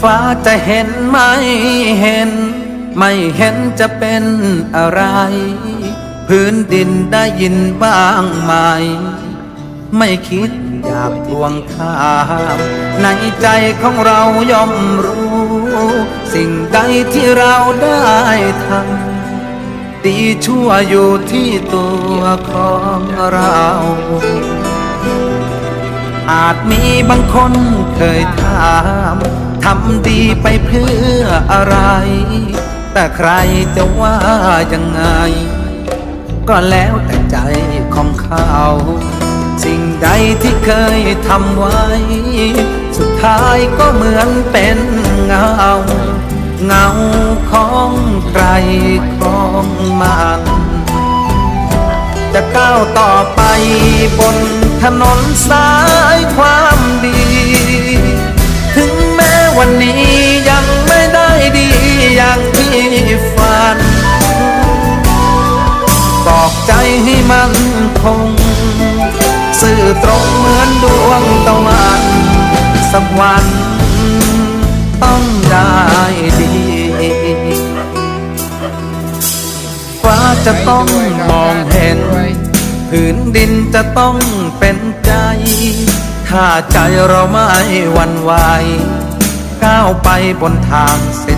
ฟ้าจะเห็นไม่เห็น ไม่เห็นจะเป็นอะไร พื้นดินได้ยินบ้างไหม ไม่คิดอยากทวงถามในใจของเราย่อมรู้ สิ่งใดที่เราได้ทำดีชั่วอยู่ที่ตัวของเราอาจมีบางคนเคยถาม ทำดีไปเพื่ออะไร แต่ใครจะว่ายังไง ก็แล้วแต่ใจของเขา สิ่งใดที่เคยทำไว้ สุดท้ายก็เหมือนเป็นเงา เงาของใครของมันจะก้าวต่อไปบนถนนสายความ สักวัน ต้องได้ดี ฟ้าจะต้องมองเห็น ผืนดินจะต้องเป็นใจ ถ้าใจเราไม่หวันไหวก้าวไปบนทางเส้น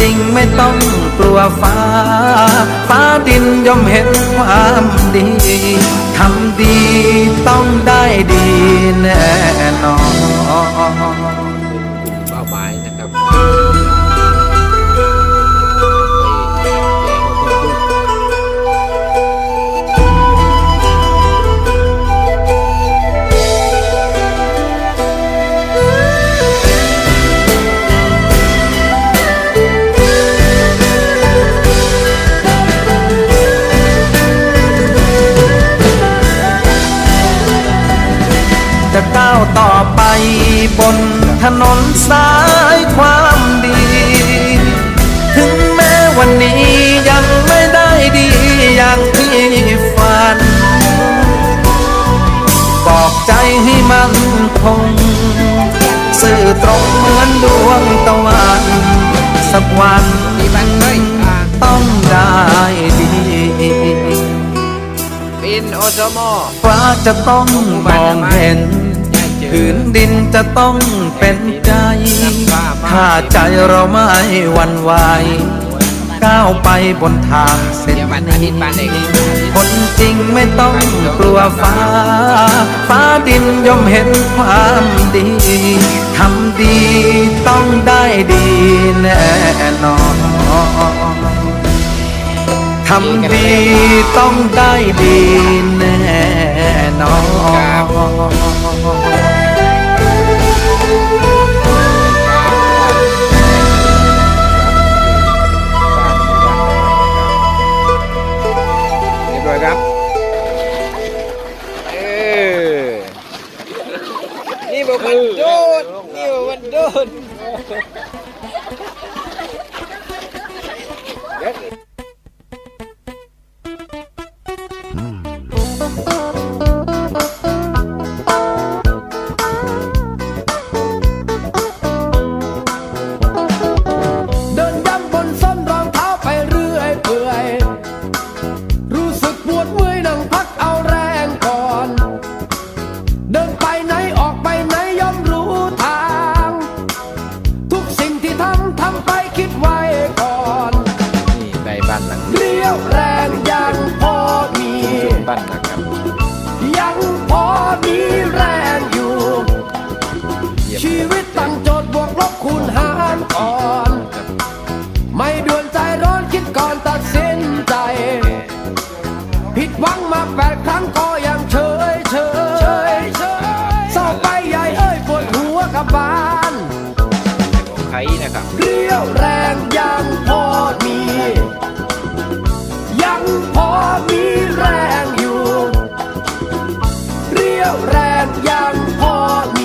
จริงไม่ต้องกลัวฟ้า ฟ้าดินย่อมเห็นความดี ทำดีต้องได้ดีแน่นอน บนถนนสายความดี ถึงแม้วันนี้ยังไม่ได้ดีอย่างที่ฝัน บอกใจให้มันคง สื่อตรงเหมือนดวงตะวัน สักวันมีบันเฮ้ยอ่าต้องได้ดีปินโอโซโมฟ้าจะต้องมองเห็น ผืนดินจะต้องเป็นใจ ถ้าใจเราไม่หวันไหวก้าวไปบนทางเส้นเดี๋ยววันอาทิตย์วันเด็กคนจริงไม่ต้องกลัวฟ้า ฟ้าดินย่อมเห็นความดี ทำดีต้องได้ดีแน่นอน ทำดีต้องได้ดีแน่นอน Mm. ยังพอมีแรง นยังพอ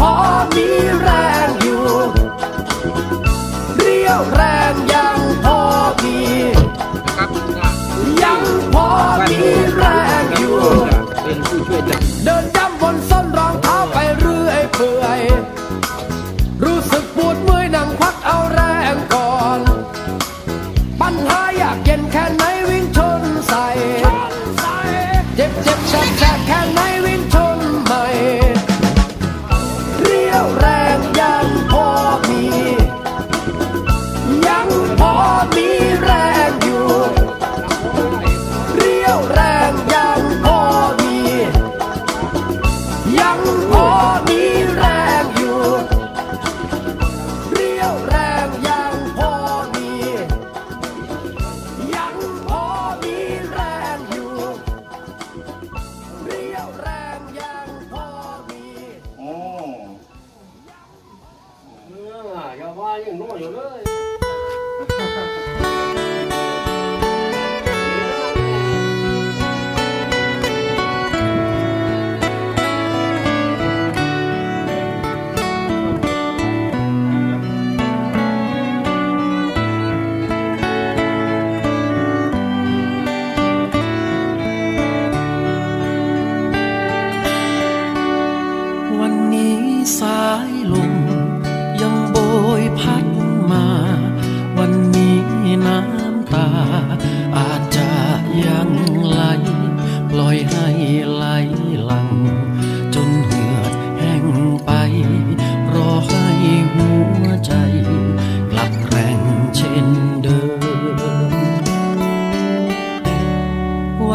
พอมีแรงอยู่ เรียวแรง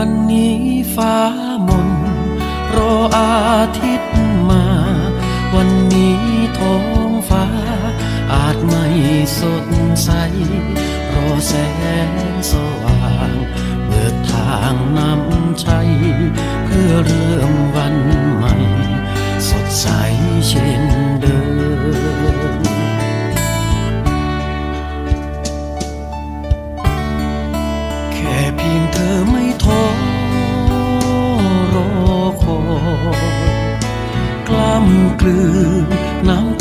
วันนี้ฟ้ามนรออาทิตย์มา วันนี้ท้องฟ้า อาจไม่สดใส รอแสงสว่างเบิดทางนำชัยเพื่อเริ่มวันใหม่ สดใสเช่น กลืนน้ำ